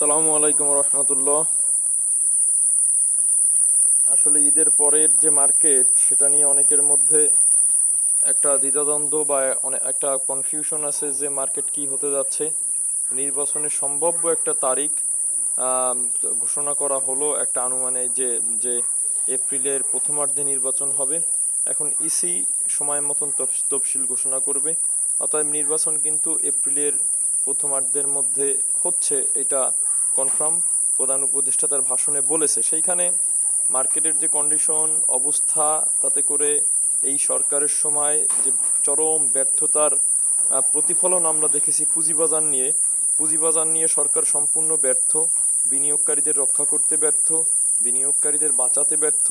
সালামু আলাইকুম রহমতুল্লাহ। আসলে ঈদের পরের যে মার্কেট, সেটা নিয়ে অনেকের মধ্যে একটা দ্বিধাদ্বন্দ্ব বা একটা কনফিউশন আছে যে মার্কেট কি হতে যাচ্ছে। নির্বাচনের সম্ভাব্য একটা তারিখ ঘোষণা করা হলো একটা আনুমানে যে যে এপ্রিলের প্রথমার্ধে নির্বাচন হবে। এখন ইসি সময় মতন তফসিল ঘোষণা করবে। অতএব নির্বাচন কিন্তু এপ্রিলের প্রথমার্ধের মধ্যে হচ্ছে, এটা কনফার্ম প্রধান উপদেষ্টা তার ভাষণে বলেছে। সেইখানে মার্কেটের যে কন্ডিশন, অবস্থা, তাতে করে এই সরকারের সময় যে চরম ব্যর্থতার প্রতিফলন আমরা দেখেছি পুঁজিবাজার নিয়ে। পুঁজিবাজার নিয়ে সরকার সম্পূর্ণ ব্যর্থ। বিনিয়োগকারীদের রক্ষা করতে ব্যর্থ। বিনিয়োগকারীদের বাঁচাতে ব্যর্থ।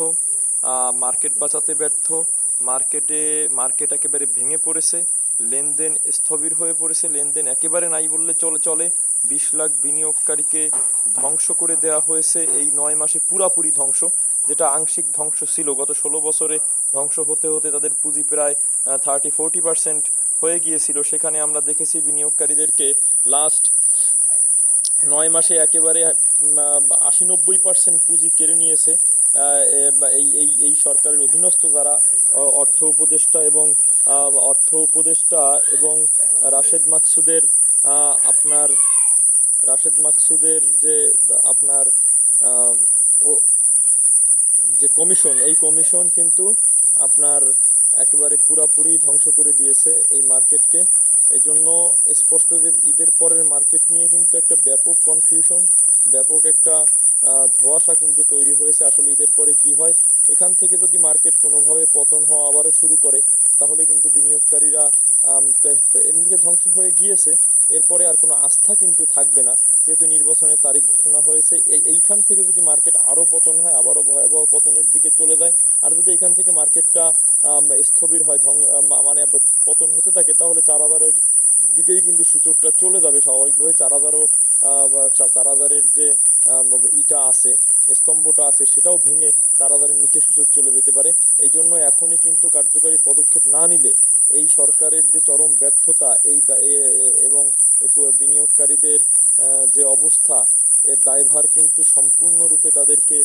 মার্কেট বাঁচাতে ব্যর্থ। মার্কেটে, মার্কেট একেবারে ভেঙে পড়েছে। লেনদেন স্থবির হয়ে পড়েছে। লেনদেন একেবারে নাই বললে চলে চলে। বিশ লাখ বিনিয়োগকারীকে ধ্বংস করে দেওয়া হয়েছে। এই নয় মাসে পুরাপুরি ধ্বংস, যেটা আংশিক ধ্বংস ছিল। গত ষোলো বছরে ধ্বংস হতে হতে তাদের পুঁজি প্রায় থার্টি ফোরটি পার্সেন্ট হয়ে গিয়েছিল। সেখানে আমরা দেখেছি বিনিয়োগকারীদেরকে লাস্ট নয় মাসে একেবারে আশি নব্বই পার্সেন্ট পুঁজি কেড়ে নিয়েছে। এই এই এই সরকারের অধীনস্থ যারা অর্থ উপদেষ্টা এবং অর্থ উপদেষ্টা এবং রাশেদ মাকসুদের আপনার, রাশেদ মাকসুদের যে, আপনার যে কমিশন, এই কমিশন কিন্তু আপনার একেবারে পুরাপুরি ধ্বংস করে দিয়েছে এই মার্কেটকে। এই জন্য স্পষ্ট যে ঈদের পরের মার্কেট নিয়ে কিন্তু একটা ব্যাপক কনফিউশন ব্যাপক একটা ধোঁয়াশা কিন্তু তৈরি হয়েছে। আসলে ঈদের পরে কি হয়? এখান থেকে যদি মার্কেট কোনোভাবে পতন হওয়া আবারও শুরু করে, তাহলে কিন্তু বিনিয়োগকারীরা এমনিতে ধ্বংস হয়ে গিয়েছে। এরপরে আর কোনো আস্থা কিন্তু থাকবে না। যেহেতু নির্বাচনের তারিখ ঘোষণা হয়েছে, এই এইখান থেকে যদি মার্কেট আরও পতন হয়, আবারও ভয়াবহ পতনের দিকে চলে যায়। আর যদি এখান থেকে মার্কেটটা স্থবির হয়, ধ্বং মানে পতন হতে থাকে, তাহলে চার হাজারের দিকেই কিন্তু সূচকটা চলে যাবে স্বাভাবিকভাবে। চার হাজারও চার হাজারের যে ইটা আছে, স্তম্ভটা আছে, সেটাও ভেঙে চার হাজারের নিচে সূচক চলে যেতে পারে। এই জন্য এখনই কিন্তু কার্যকরী পদক্ষেপ না নিলে এই সরকারের যে চরম ব্যর্থতা, এই এবং বিনিয়োগকারীদের যে অবস্থা, এর দায়ভার কিন্তু সম্পূর্ণরূপে তাদেরকে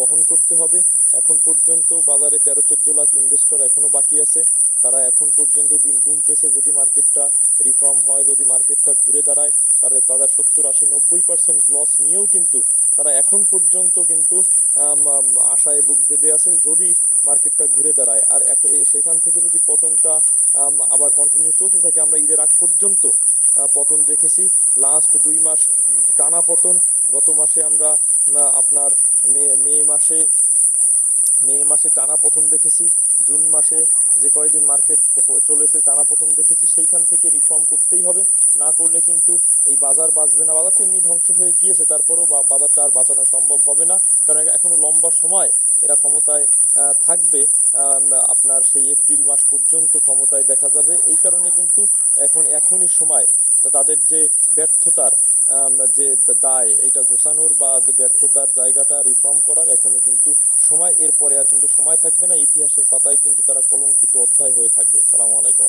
বহন করতে হবে। এখন পর্যন্ত বাজারে তেরো, চোদ্দ লাখ ইনভেস্টর এখনও বাকি আছে। তারা এখন পর্যন্ত দিন গুনতেছে যদি মার্কেটটা রিফর্ম হয়, যদি মার্কেটটা ঘুরে দাঁড়ায় তাদের তাদের সত্তর, আশি, নব্বই পার্সেন্ট লস নিয়েও কিন্তু তারা এখন পর্যন্ত কিন্তু আশায় বুক বেঁধে আছে। যদি মার্কেটটা ঘুরে দাঁড়ায়। আর সেখান থেকে যদি পতনটা আবার কন্টিনিউ চলতে থাকে, আমরা ঈদের আগ পর্যন্ত পতন দেখেছি। লাস্ট দুই মাস টানা পতন। গত মাসে আমরা আপনার মে মে মাসে মে মাসে টানা পতন দেখেছি, জুন মাসে যে কয়দিন মার্কেট চলেছে টানা পতন দেখেছি, সেইখান থেকে রিফর্ম করতেই হবে। না করলে কিন্তু এই বাজার বাঁচবে না। বাজার এমনি ধ্বংস হয়ে গিয়েছে, তারপরেও বাজারটা আর বাঁচানো সম্ভব হবে না। কারণ এখনও লম্বা সময় এরা ক্ষমতায় থাকবে। আপনার সেই এপ্রিল মাস পর্যন্ত ক্ষমতায় দেখা যাবে। এই কারণে কিন্তু এখন, এখনই সময় তাদের যে ব্যর্থতার যে দায় এটা ঘোষানোর বা যে ব্যর্থতার জায়গাটা রিফর্ম করার এখনই কিন্তু সময়, এরপরে আর কিন্তু সময় থাকবে না। ইতিহাসের পাতায় কিন্তু তারা কলঙ্কিত অধ্যায় হয়ে থাকবে। সালামু আলাইকুম